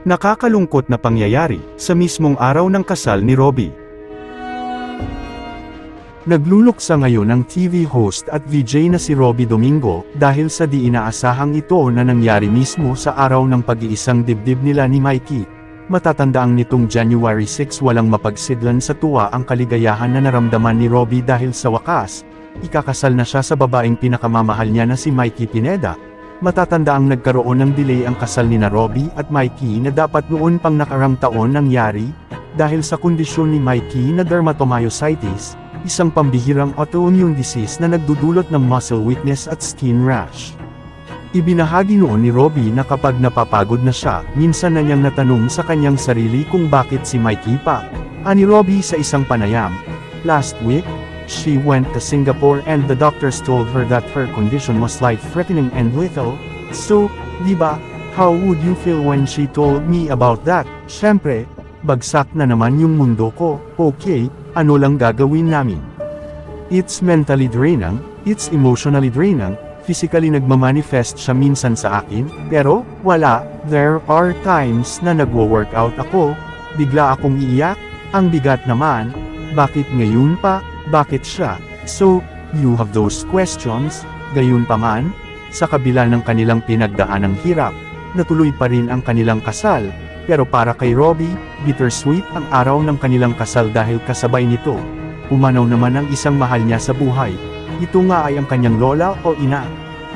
Nakakalungkot na pangyayari, sa mismong araw ng kasal ni Robbie. Nagluluksa ngayon ang TV host at VJ na si Robbie Domingo, dahil sa di inaasahang ito na nangyari mismo sa araw ng pag-iisang dibdib nila ni Mikey. Matatandaang nitong January 6 walang mapagsidlan sa tuwa ang kaligayahan na naramdaman ni Robbie dahil sa wakas, ikakasal na siya sa babaeng pinakamamahal niya na si Mikey Pineda. Matatandaang nagkaroon ng delay ang kasal ni Robbie at Mikey na dapat noon pang nakarang taon nangyari, dahil sa kondisyon ni Mikey na dermatomyositis, isang pambihirang autoimmune disease na nagdudulot ng muscle weakness at skin rash. Ibinahagi noon ni Robbie na kapag napapagod na siya, minsan na niyang natanong sa kanyang sarili kung bakit si Mikey pa. Ani Robbie sa isang panayam. Last week, she went to Singapore and the doctors told her that her condition was life-threatening and lethal. So, di ba, how would you feel when she told me about that? Siyempre, bagsak na naman yung mundo ko. Okay, ano lang gagawin namin? It's mentally draining, it's emotionally draining, physically nagmamanifest siya minsan sa akin, pero, wala, there are times na nagwo-workout ako, bigla akong iiyak, ang bigat naman, bakit ngayon pa, bakit siya? So, you have those questions, gayon pa man, sa kabila ng kanilang pinagdaan ng hirap, natuloy pa rin ang kanilang kasal, pero para kay Robbie, bittersweet ang araw ng kanilang kasal dahil kasabay nito. Umanaw naman ang isang mahal niya sa buhay. Ito nga ay ang kanyang lola o ina,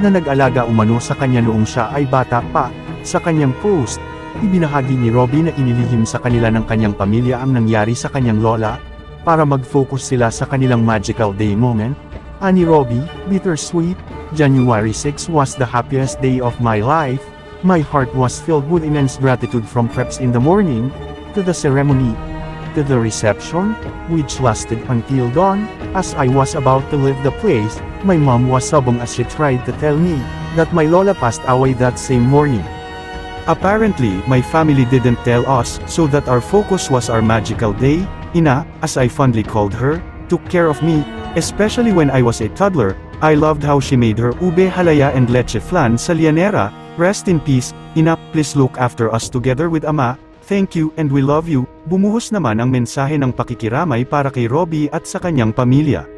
na nag-alaga umano sa kanya noong siya ay bata pa. Sa kanyang post, ibinahagi ni Robbie na inilihim sa kanila ng kanyang pamilya ang nangyari sa kanyang lola, para mag-focus sila sa kanilang magical day moment. Ani Robbie, bittersweet, January 6 was the happiest day of my life, My heart was filled with immense gratitude from preps in the morning, to the ceremony, to the reception, which lasted until dawn. As I was about to leave the place, my mom was sobbing as she tried to tell me that my lola passed away that same morning. Apparently, my family didn't tell us, so that our focus was our magical day. Ina, as I fondly called her, took care of me, especially when I was a toddler. I loved how she made her ube halaya and leche flan sa lianera. Rest in peace, Ina, please look after us together with Ama. Thank you and we love you. Bumuhos naman ang mensahe ng pakikiramay para kay Robbie at sa kanyang pamilya.